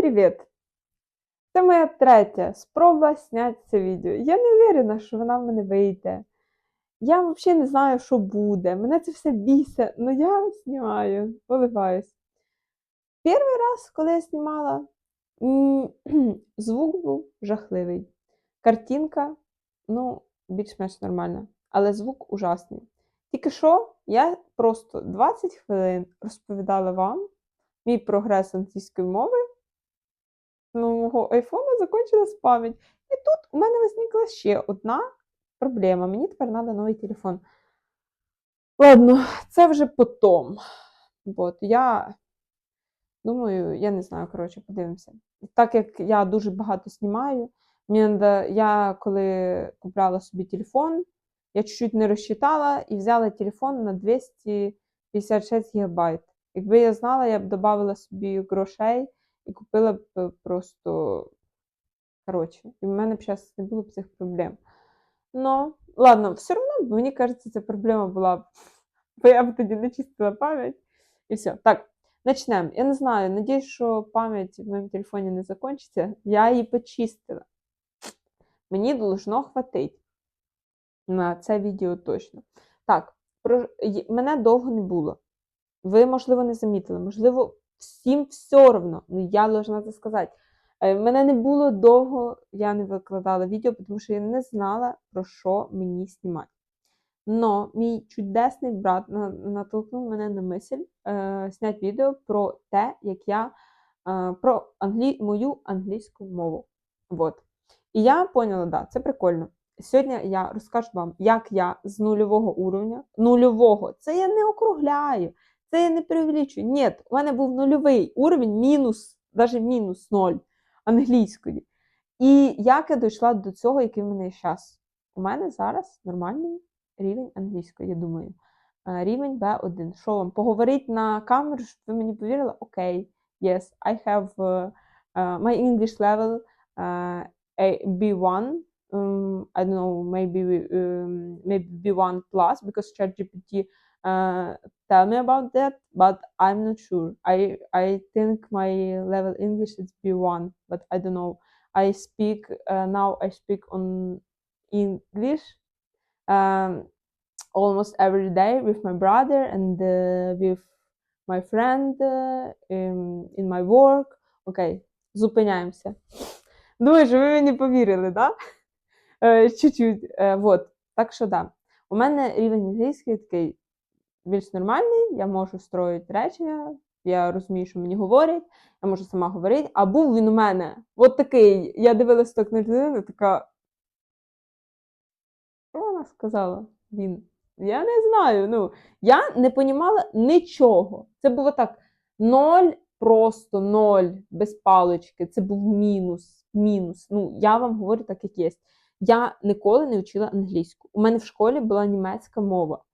привіт! Це моя третя спроба зняти це відео. Я не уверена, що вона в мене вийде. Я взагалі не знаю, що буде. Мене це все бісить, але я знімаю, поливаюсь. Перший раз, коли я знімала, звук був жахливий. Картинка, ну, більш-менш нормальна, але звук ужасний. Тільки що я просто 20 хвилин розповідала вам мій прогрес англійської мови. Мого айфона закінчилась пам'ять. І тут у мене виникла ще одна проблема. Мені тепер треба новий телефон. Ладно, це вже потом. От, я думаю, я не знаю, коротше, подивимося. Так як я дуже багато знімаю, мені я коли купляла собі телефон, я чуть-чуть не розчитала і взяла телефон на 256 гігабайт. Якби я знала, я б додала собі грошей і купила б просто. Коротше, і в мене б зараз не було б цих проблем. Ну, ладно, все одно, мені кажеться, ця проблема була, бо я б тоді не чистила пам'ять. І все. Так, почнемо. Я не знаю, надіюсь, що пам'ять в моєму телефоні не закінчиться. Я її почистила. Мені должно хватить на це відео точно. Так, про... мене довго не було. Ви, можливо, не замітили, можливо, всім все одно, ну я должна це сказати. Е, Мене не було довго, я не викладала відео, тому що я не знала, про що мені знімати. Но мій чудесний брат на- натолкнув мене на мисль е, зняти відео про те, як я е, про англі... мою англійську мову. Вот. І я поняла, да, це прикольно. Сьогодні я розкажу вам, як я з нульового уровня, нульового, це я не округляю, це я не преувеличую. Ні, у мене був нульовий уровень, мінус, навіть мінус ноль англійської. І як я дійшла до цього, який в мене зараз? У мене зараз нормальний рівень англійської, я думаю. Е, Рівень B1. Що вам? Поговорить на камеру, щоб ви мені повірили? Окей, yes, I have uh, my English level uh, B1. Um, I don't know, maybe um, maybe B1 plus because ChatGPT uh, tell me about that, but I'm not sure. I I think my level English is B1, but I don't know. I speak uh, now. I speak on English um, almost every day with my brother and uh, with my friend uh, in, in my work. Окей, зупиняємося. Думаю, що ви мені повірили, да? Е, Чуть-чуть. Е, вот. Так що да. У мене рівень англійський такий більш нормальний, я можу строїти речення, я розумію, що мені говорять, я можу сама говорити. А був він у мене от такий. Я дивилася так на людину, така. Що вона сказала? Він. Я не знаю. Ну, я не понімала нічого. Це було так: ноль, просто ноль, без палички. Це був мінус. Мінус. Ну, я вам говорю так, як є. Я ніколи не вчила англійську. У мене в школі була німецька мова.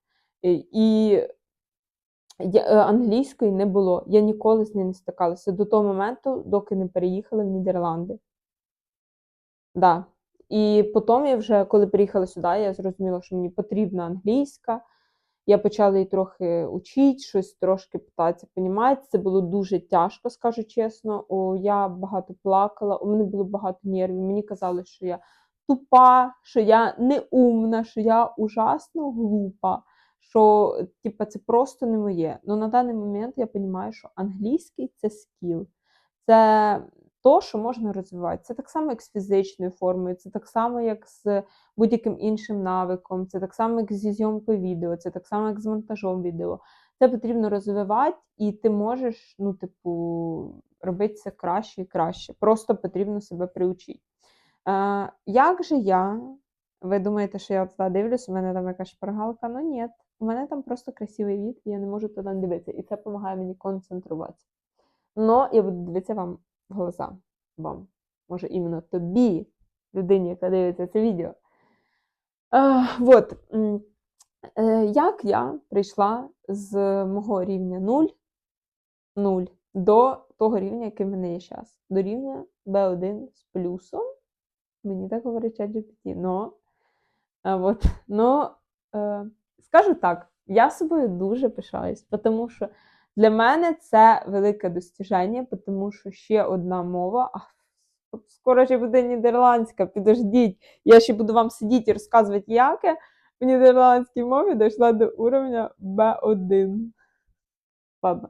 Е, І е, англійської не було. Я ніколи з нею не стикалася до того моменту, доки не переїхала в Нідерланди. Да. І потім я вже, коли приїхала сюди, я зрозуміла, що мені потрібна англійська. Я почала її трохи учити, щось трошки питатися, понімати. Це було дуже тяжко, скажу чесно. О, я багато плакала, у мене було багато нервів. Мені казали, що я тупа, що я неумна, що я ужасно глупа, що типа, це просто не моє. Ну на даний момент я розумію, що англійський це скіл. Це то, що можна розвивати. Це так само, як з фізичною формою, це так само, як з будь-яким іншим навиком, це так само, як зі зйомкою відео, це так само, як з монтажом відео. Це потрібно розвивати, і ти можеш, ну, типу, робити це краще і краще. Просто потрібно себе приучити. Е, як же я? Ви думаєте, що я туди дивлюсь, у мене там якась шпаргалка? Ну ні, у мене там просто красивий від, і я не можу туди дивитися. І це допомагає мені концентруватися. Но я буду дивитися вам в глаза. Вам. Може, іменно тобі, людині, яка дивиться це відео. Е, е, Як я прийшла з мого рівня 0, 0 до того рівня, який в мене є зараз. До рівня B1 з плюсом. Мені так говорить ChatGPT. Но, а, вот, но е, скажу так, я собою дуже пишаюсь, тому що Для мене це велике достіження, тому що ще одна мова. Скоро ще буде нідерландська, підождіть. Я ще буду вам сидіти і розказувати, як я в нідерландській мові дійшла до уровня B1. Ладно,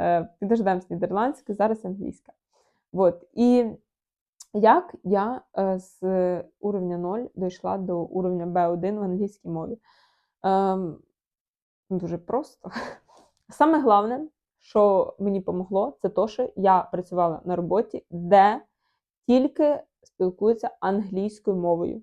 е, підождемо з нідерландської, зараз англійська. Вот. І як я е, з уровня 0 дійшла до уровня B1 в англійській мові? Ем, дуже просто. Саме головне, що мені допомогло, це те, що я працювала на роботі, де тільки спілкуються англійською мовою.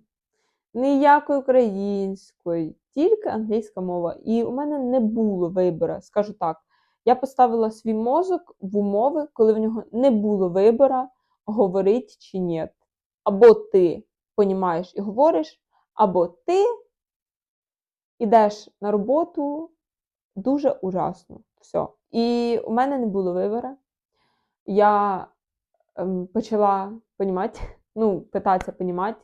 Ніякою українською, тільки англійська мова. І у мене не було вибору, скажу так. Я поставила свій мозок в умови, коли в нього не було вибору, говорить чи ні. Або ти понімаєш і говориш, або ти йдеш на роботу дуже ужасно. Все. І у мене не було вибору. Я ем, почала понімати, ну, питатися понімати,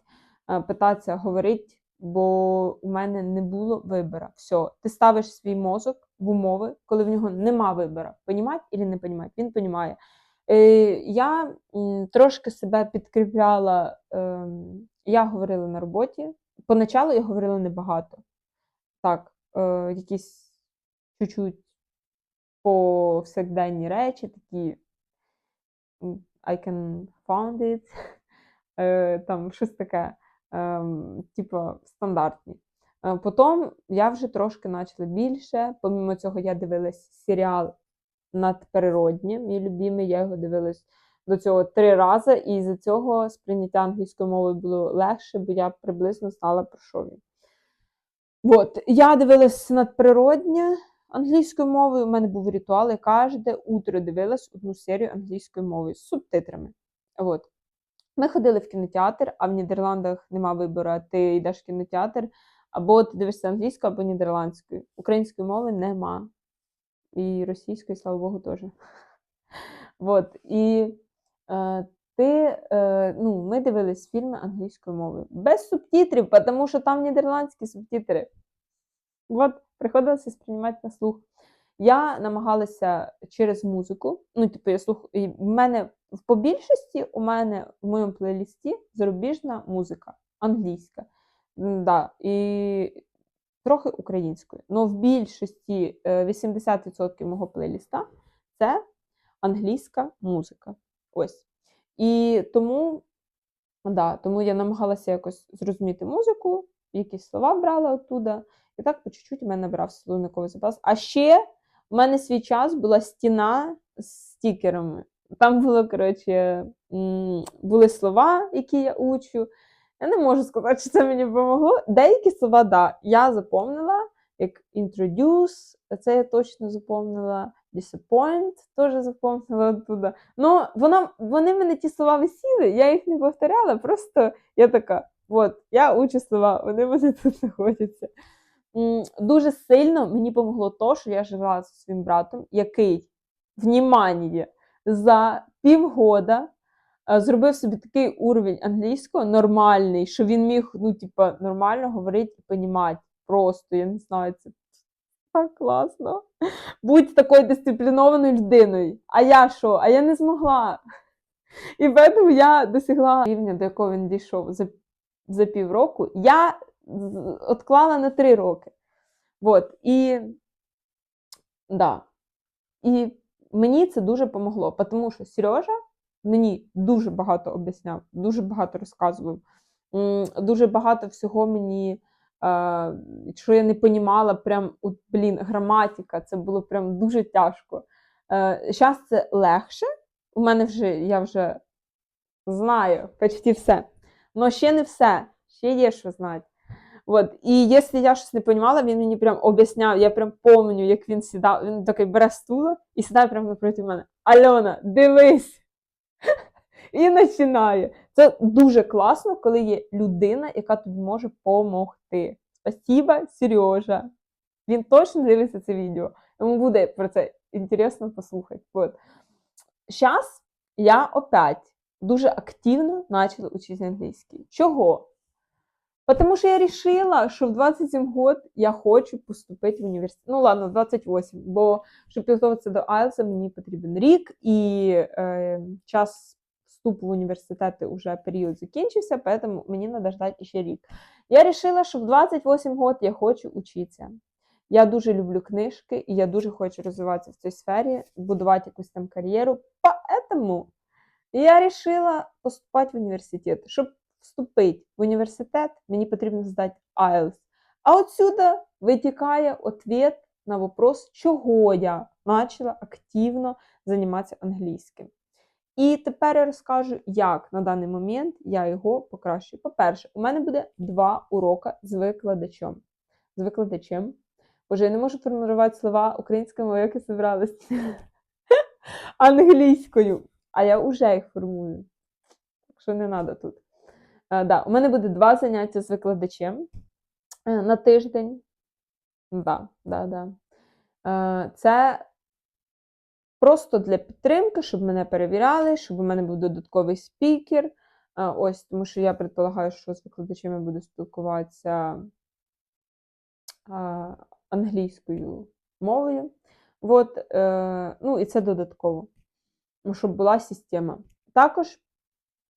е, питатися говорити, бо у мене не було вибору. Все, ти ставиш свій мозок в умови, коли в нього нема вибору, понімати чи не понімати. Він понімає. Е, я трошки себе підкріпляла, е, я говорила на роботі. Поначалу я говорила небагато. Так, е, якісь чуть-чуть повсякденні речі, такі I can found it, е, там щось таке, е, типу, стандартні. Потім я вже трошки почала більше. Помимо цього, я дивилась серіал надприроднє, мій любимий, я його дивилась до цього три рази, і з цього сприйняття англійської мови було легше, бо я приблизно знала, про що він. От, я дивилась надприроднє англійською мовою. У мене був ритуал, я кожне утро дивилась одну серію англійською мовою з субтитрами. От. Ми ходили в кінотеатр, а в Нідерландах нема вибору. Ти йдеш в кінотеатр, або ти дивишся англійською, або нідерландською. Української мови нема. І російської, слава Богу, теж. От. І е, ти, е, ну, ми дивились фільми англійською мовою. Без субтитрів, тому що там нідерландські субтитри. От, приходилося сприймати на слух. Я намагалася через музику. Ну, типу, я слух... в мене в по більшості у мене в моєму плейлісті зарубіжна музика, англійська. Да, і трохи українською. Ну, в більшості е, 80% мого плейліста це англійська музика. Ось. І тому, да, тому я намагалася якось зрозуміти музику, якісь слова брала оттуда. І так по чуть-чуть у мене набрався словниковий запас. А ще в мене свій час була стіна з стікерами. Там було, коротше, були слова, які я учу. Я не можу сказати, що це мені допомогло. Деякі слова, да, я запомнила, як introduce, це я точно запомнила. Disappoint теж запомнила оттуда. Ну, вона, вони мене ті слова висіли, я їх не повторяла, просто я така, от, я учу слова, вони мене тут знаходяться. Дуже сильно мені допомогло то, що я жила зі своїм братом, який, внімання, за півгода е, зробив собі такий уровень англійського нормальний, що він міг, ну, типа, нормально говорити і понімати. Просто, я не знаю, це класно. Будь такою дисциплінованою людиною. А я що? А я не змогла. І тому я досягла рівня, до якого він дійшов за, за півроку. Я відклала на три роки. Вот. І, да. і мені це дуже помогло, тому що Сережа мені дуже багато об'ясняв, дуже багато розказував, дуже багато всього мені, що я не понімала, прям, от, блін, граматика, це було прям дуже тяжко. Зараз це легше. У мене вже я вже знаю почти все. Але ще не все, ще є що знати. От. І якщо я щось не розуміла, він мені прям об'ясняв, я прям пам'ятаю, як він сідав, він такий бере стула і сідає прямо напроти мене. Альона, дивись! І починає. Це дуже класно, коли є людина, яка тобі може допомогти. Спасіба, Сережа. Він точно дивиться це відео. Йому буде про це інтересно послухати. От. Зараз я опять дуже активно почала вчити англійський. Чого? Потому що я решила, що в 27 год я хочу поступити в університет. Ну ладно, в 28, бо щоб підготуватися до IELTS, мені потрібен рік, і е, час вступу в університети вже період закінчився, поэтому мені треба ждати ще рік. Я решила, що в 28 год я хочу учитися. Я дуже люблю книжки, і я дуже хочу розвиватися в цій сфері, будувати якусь там кар'єру. Поэтому я решила поступати в університет. Щоб вступити в університет, мені потрібно здати IELTS. А отсюда витікає ответ на вопрос, чого я почала активно займатися англійським. І тепер я розкажу, як на даний момент я його покращую. По-перше, у мене буде два уроки з викладачем. З викладачем. Боже, я не можу формулювати слова українською мовою, як я собралась. Англійською. А я вже їх формую. Так що не треба тут. Е, да, у мене буде два заняття з викладачем е, на тиждень. Да, да, да. Е, Це просто для підтримки, щоб мене перевіряли, щоб у мене був додатковий спікер. Ось, тому що я предполагаю, що з викладачем я буду спілкуватися англійською мовою. От, е, ну, і це додатково, ну, щоб була система. Також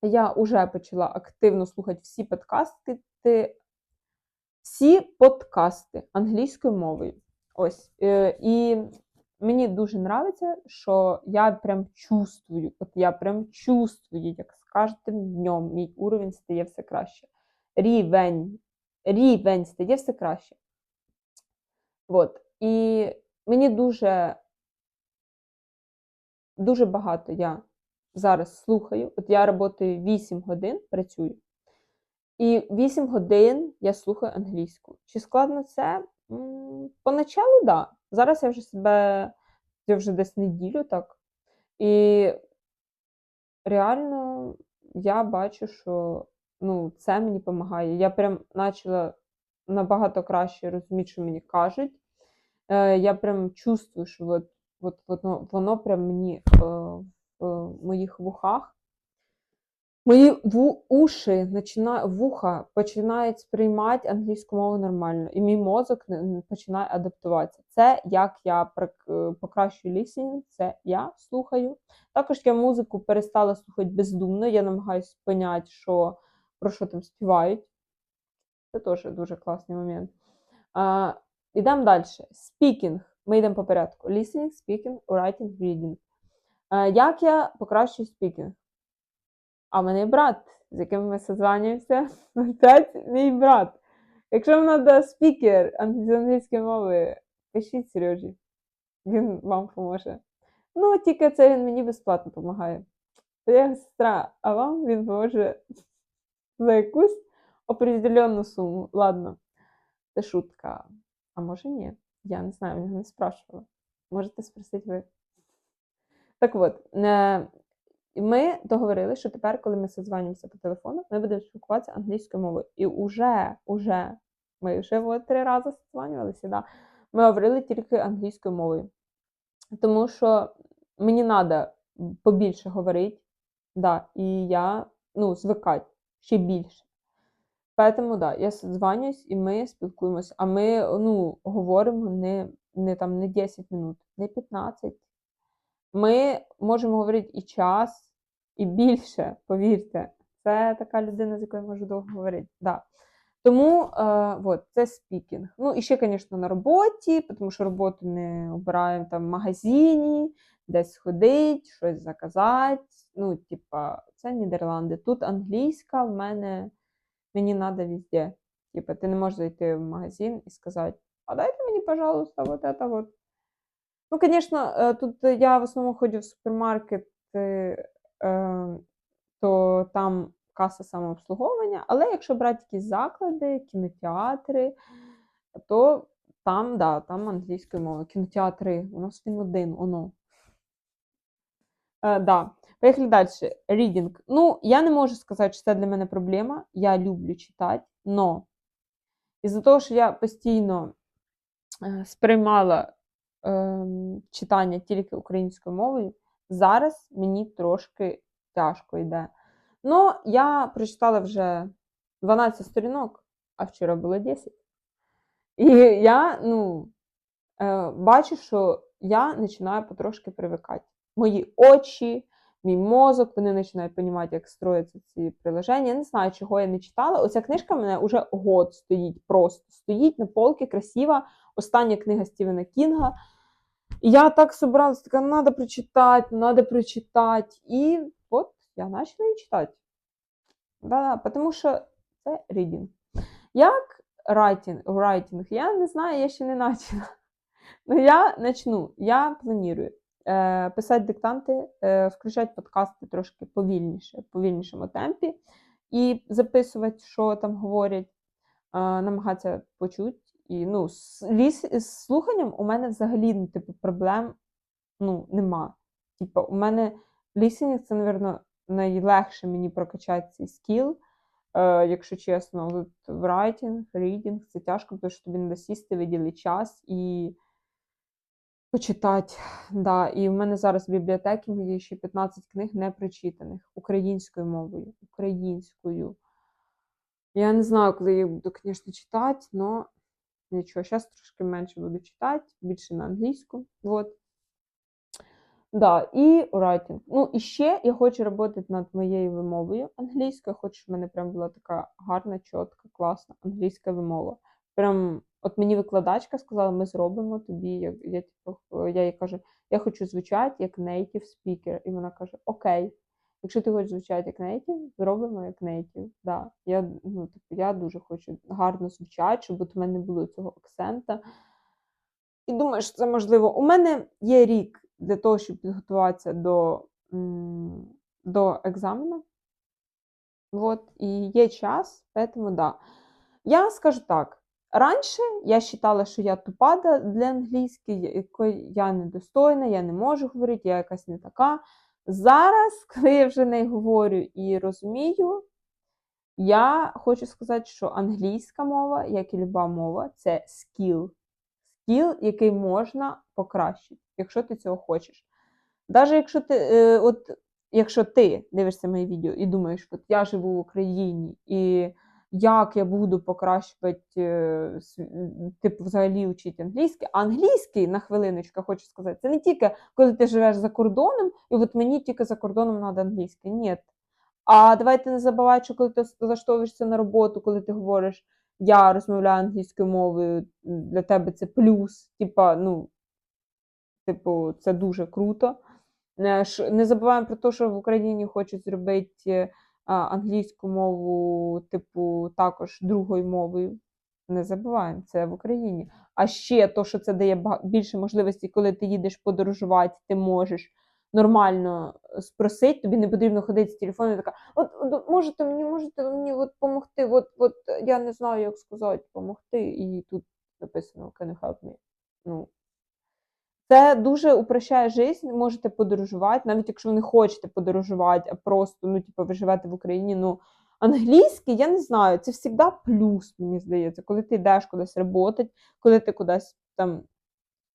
я вже почала активно слухати всі подкасти, всі подкасти англійською мовою. Ось. Е, і мені дуже подобається, що я прям чувствую, от я прям чувствую, як з кожним днем мій уровень стає все краще. Рівень, рівень стає все краще. От. І мені дуже, дуже багато я зараз слухаю. От я працюю 8 годин, працюю. І 8 годин я слухаю англійську. Чи складно це? Поначалу, так. Да. Зараз я вже себе я вже десь неділю так. І реально я бачу, що ну, це мені допомагає. Я прям почала набагато краще розуміти, що мені кажуть. Е, я прям чувствую, що от, от, воно, воно прям мені е, в моїх вухах. Мої уші, начина, вуха починають сприймати англійську мову нормально, і мій мозок починає адаптуватися. Це як я е, покращую лісінг, це я слухаю. Також я музику перестала слухати бездумно, я намагаюся поняти, що, про що там співають. Це теж дуже класний момент. А, Ідемо далі. Спікінг. Ми йдемо по порядку. Listening, speaking, writing, reading. А, як я покращую спікінг? А мене брат, з яким ми созванюємося. Опять мій брат. Якщо вам треба спікер з англійської мови, пишіть Сережі. Він вам поможе. Ну, тільки це він мені безплатно допомагає. Я сестра, а вам він поможе за якусь определенну суму. Ладно, це шутка. А може ні. Я не знаю, його не спрашувала. Можете спросити ви. Так от, е, ми договорилися, що тепер, коли ми созванюємося по телефону, ми будемо спілкуватися англійською мовою. І уже, уже, ми вже от три рази созванювалися, да, ми говорили тільки англійською мовою. Тому що мені треба побільше говорити, да, і я ну, звикати ще більше. Поэтому, да, я созванююсь і ми спілкуємося. А ми ну, говоримо не, не, там, не 10 минут, не 15. Ми можемо говорити і час, і більше, повірте. Це така людина, з якою я можу довго говорити. Да. Тому е, от, це спікінг. Ну, і ще, звісно, на роботі, тому що роботу не обираємо там в магазині, десь сходить, щось заказати. Ну, типа, це Нідерланди. Тут англійська в мене мені треба везде. Типа, ти не можеш зайти в магазин і сказати, а дайте мені, пожалуйста, вот это вот. Ну, звісно, тут я в основному ходжу в супермаркет, е, то там каса самообслуговування, але якщо брати якісь заклади, кінотеатри, то там, да, там англійською мовою. Кінотеатри, у нас він один, воно. Е, да. Поїхали далі. Reading. Ну, я не можу сказати, що це для мене проблема. Я люблю читати, но із-за того, що я постійно е, сприймала читання тільки українською мовою, зараз мені трошки тяжко йде. Ну, я прочитала вже 12 сторінок, а вчора було 10. І я, ну, е, бачу, що я починаю потрошки привикати. Мої очі, мій мозок, вони починають розуміти, як строяться ці приложення. Я не знаю, чого я не читала. Оця книжка в мене вже год стоїть просто. Стоїть на полці, красива. Остання книга Стівена Кінга. Я так собралась, така, «Ну, надо прочитати, надо прочитати. І от я почала її читати. Да-да, тому що це reading. Як writing, writing, я не знаю, я ще не почала. Ну, я почну. Я планую е, писати диктанти, е, включати подкасти трошки повільніше, в повільнішому темпі, і записувати, що там говорять, е, намагатися почути. І ну, ліс, з слуханням у мене взагалі ну, типу, проблем ну, нема. Типу, у мене лісінг це, мабуть, найлегше мені прокачати цей скіл. Е, якщо чесно, От writing, reading це тяжко, тому що тобі треба сісти, виділити час і почитати. Да. І в мене зараз в бібліотеці є ще 15 книг не прочитаних українською мовою. Українською. Я не знаю, коли я буду, звісно, читати, але нічого, зараз трошки менше буду читати, більше на англійську. Вот. Да, і writing. Ну, і ще я хочу працювати над моєю вимовою англійською. Хочу, в мене прям була така гарна, чітка, класна англійська вимова. Прям, от мені викладачка сказала, ми зробимо тобі. Я, я, типу, я їй кажу, я хочу звучати як native speaker. І вона каже: Окей, якщо ти хочеш звучати як native, зробимо як native. Да. Я, ну, типу, я дуже хочу гарно звучати, щоб от в мене не було цього акцента. І думаю, що це можливо. У мене є рік для того, щоб підготуватися до, до екзамену. Вот, і є час, поэтому да. Я скажу так. Раніше я вважала, що я тупа да- для англійської, якої я недостойна, я не можу говорити, я якась не така. Зараз, коли я вже не говорю і розумію, я хочу сказати, що англійська мова, як і люба мова, це скіл. Скіл, який можна покращити, якщо ти цього хочеш. Навіть якщо ти, е, от, якщо ти дивишся моє відео і думаєш, от я живу в Україні, і як я буду покращувати, е, типу, взагалі вчити англійський, а англійський, на хвилиночку, хочу сказати, це не тільки коли ти живеш за кордоном, і от мені тільки за кордоном треба англійський. Ні. А давайте не забувай, що коли ти влаштовуєшся на роботу, коли ти говориш, я розмовляю англійською мовою, для тебе це плюс. Типа, ну, типу, це дуже круто. Не, ш- забуваємо про те, що в Україні хочуть зробити е, англійську мову, типу, також другою мовою. Не забуваємо, це в Україні. А ще то, що це дає більше можливостей, коли ти їдеш подорожувати, ти можеш нормально спросити, тобі не потрібно ходити з телефоном і така, от, от можете мені, можете мені от допомогти, от, от я не знаю, як сказати, допомогти, і тут написано can you help me? Ну, це дуже упрощає життя, можете подорожувати, навіть якщо ви не хочете подорожувати, а просто, ну, типу, ви живете в Україні, ну, англійський, я не знаю, це завжди плюс, мені здається, коли ти йдеш кудись працювати, коли ти кудись там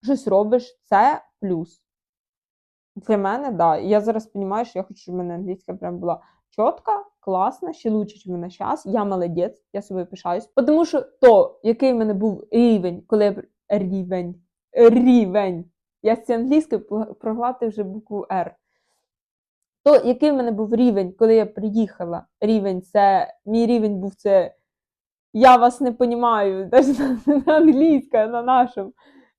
щось робиш, це плюс. Для мене, да. Я зараз розумію, що я хочу, щоб в мене англійська прям була чітка, класна, ще лучше, в мене зараз. Я молодець, я собою пишаюсь. Тому що то, який в мене був рівень, коли я... рівень, рівень. Я з цієї англійської проглатив вже букву R. То, який в мене був рівень, коли я приїхала, рівень це, мій рівень був це я вас не понімаю, навіть на англійська, на нашому.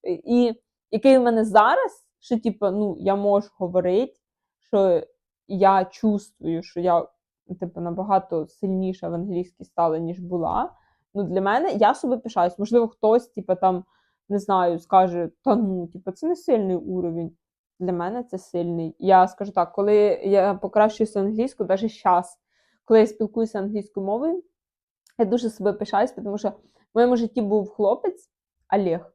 І який в мене зараз, що типу, ну, я можу говорити, що я чувствую, що я типу, набагато сильніша в англійській стала, ніж була. Ну, для мене я собі пишаюсь. Можливо, хтось, типу, там, не знаю, скаже, та ну, типу, це не сильний уровень. Для мене це сильний. Я скажу так, коли я покращуюся англійську, навіть зараз, коли я спілкуюся англійською мовою, я дуже себе пишаюсь, тому що в моєму житті був хлопець Олег.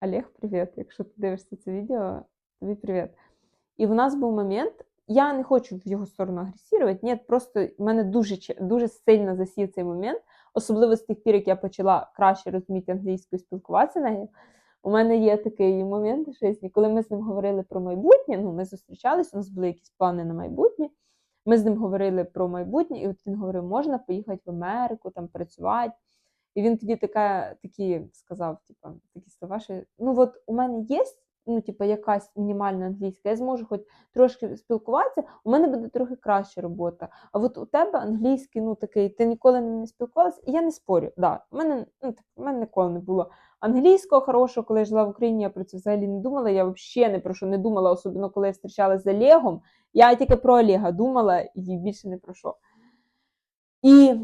Олег, привіт. Якщо ти дивишся це відео, тобі привіт. І в нас був момент, я не хочу в його сторону агресувати, ні, просто в мене дуже, дуже сильно засів цей момент, особливо з тих пір, як я почала краще розуміти англійську і спілкуватися нею. У мене є такий момент в житті, коли ми з ним говорили про майбутнє, ну, ми зустрічались, у нас були якісь плани на майбутнє. Ми з ним говорили про майбутнє, і от він говорив, можна поїхати в Америку, там працювати. І він тоді така, такі сказав, типу, такі слова, що ну от у мене є ну, типу, якась мінімальна англійська, я зможу хоч трошки спілкуватися, у мене буде трохи краща робота. А от у тебе англійський, ну такий, ти ніколи не спілкувалася, і я не спорю. Да, у мене ну, так, у мене ніколи не було англійського хорошого, коли я жила в Україні, я про це взагалі не думала. Я взагалі не про що не думала, особливо коли я зустрічалася з Олегом. Я тільки про Олега думала і більше не про що. І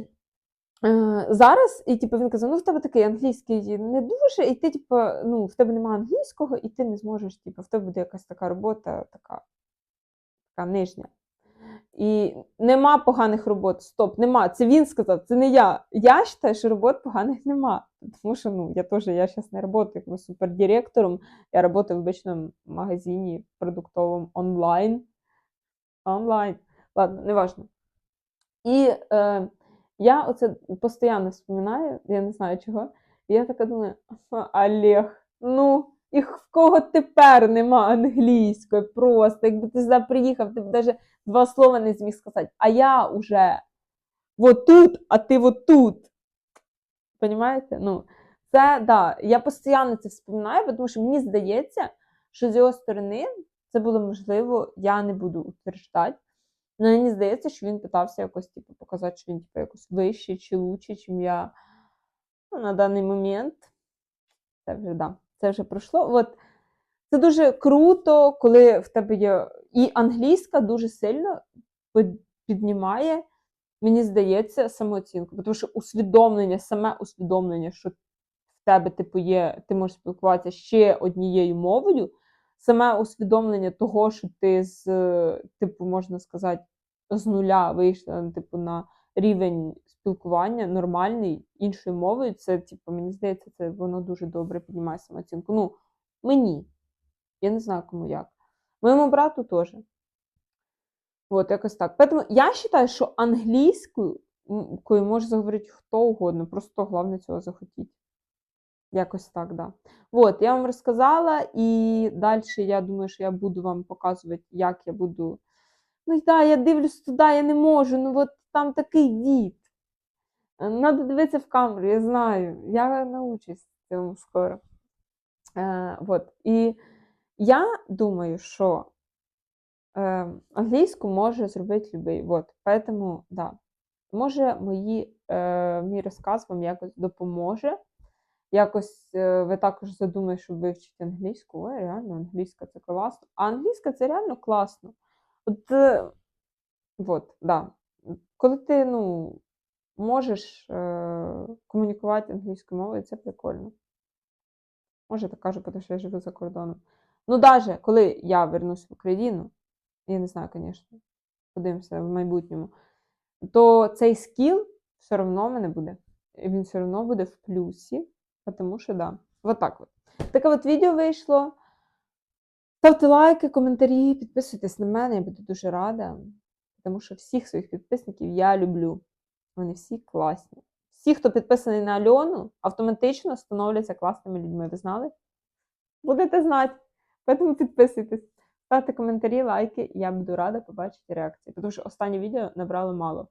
зараз, і типу, він казав: ну в тебе такий англійський не дуже, і ти, типу, ну, в тебе немає англійського, і ти не зможеш, типу, в тебе буде якась така робота, така, така нижня. І нема поганих робот. Стоп, нема. Це він сказав, це не я. Я вважаю, що робот поганих нема. Тому що ну, я теж я зараз не працюю як супердиректором. Я працюю в обичному магазині продуктовому онлайн. Онлайн. Ладно, неважно. І е, я оце постійно вспоминаю, я не знаю чого. І я така думаю, Олег, ну. І в кого тепер нема англійської просто, якби ти сюди приїхав, ти б навіть два слова не зміг сказати. А я вже вот тут, а ти вот тут. Понимаєте? Ну, це да, я постійно це вспоминаю, тому що мені здається, що з його сторони це було можливо, я не буду утверждати. Але мені здається, що він питався якось типу, показати, що він типу, якось вищий чи лучший, чим я ну, на даний момент. Це вже да, це вже пройшло. От це дуже круто, коли в тебе є. І англійська дуже сильно піднімає, мені здається, самооцінку. Тому що усвідомлення, саме усвідомлення, що в тебе, типу, є, ти можеш спілкуватися ще однією мовою, саме усвідомлення того, що ти з, типу, можна сказати, з нуля вийшла, типу, на рівень спілкування нормальний іншою мовою, це, типу, мені здається, це воно дуже добре піднімає самооцінку. Ну, мені. Я не знаю, кому як. Моєму брату теж. От, якось так. Тому я вважаю, що англійською може заговорити хто угодно, просто головне цього захотіть. Якось так, да. От, я вам розказала, і далі я думаю, що я буду вам показувати, як я буду. Ну, так, я дивлюсь туди, я не можу. Ну, от там такий від. Надо дивитися в камеру, я знаю. Я научусь цьому скоро. Е, от. І я думаю, що е, англійську може зробити любий. Вот. Поэтому, да. Може, мої, е, мій розказ вам якось допоможе. Якось е, ви також задумаєте, щоб вивчити англійську. Ой, реально, англійська це класно. А англійська це реально класно. От, е, вот, да. Коли ти ну, можеш е, комунікувати англійською мовою, це прикольно. Може, так кажу, тому що я живу за кордоном. Ну, навіть коли я вернусь в Україну, я не знаю, звісно, подивимося в майбутньому, то цей скіл все одно в мене буде. Він все одно буде в плюсі, тому що да. Вот так от. Таке от відео вийшло. Ставте лайки, коментарі, підписуйтесь на мене, я буду дуже рада. Тому що всіх своїх підписників я люблю. Вони всі класні. Всі, хто підписаний на Альону, автоматично становляться класними людьми. Ви знали? Будете знати. Тому підписуйтесь, ставте коментарі, лайки, я буду рада побачити реакції. Тому що останнє відео набрало мало.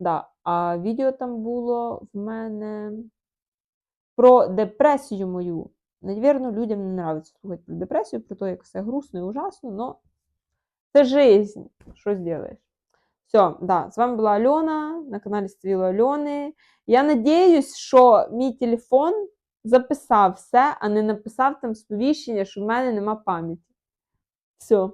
Да, А відео там було в мене про депресію мою. Навірно, людям не нравиться слухати про депресію, про те, як все грустно і ужасно, але це жизнь. Що зробиш? Все, да, з вами була Альона на каналі Стріло Альони. Я надіюсь, що мій телефон записав все, а не написав там сповіщення, що в мене нема пам'яті. Все.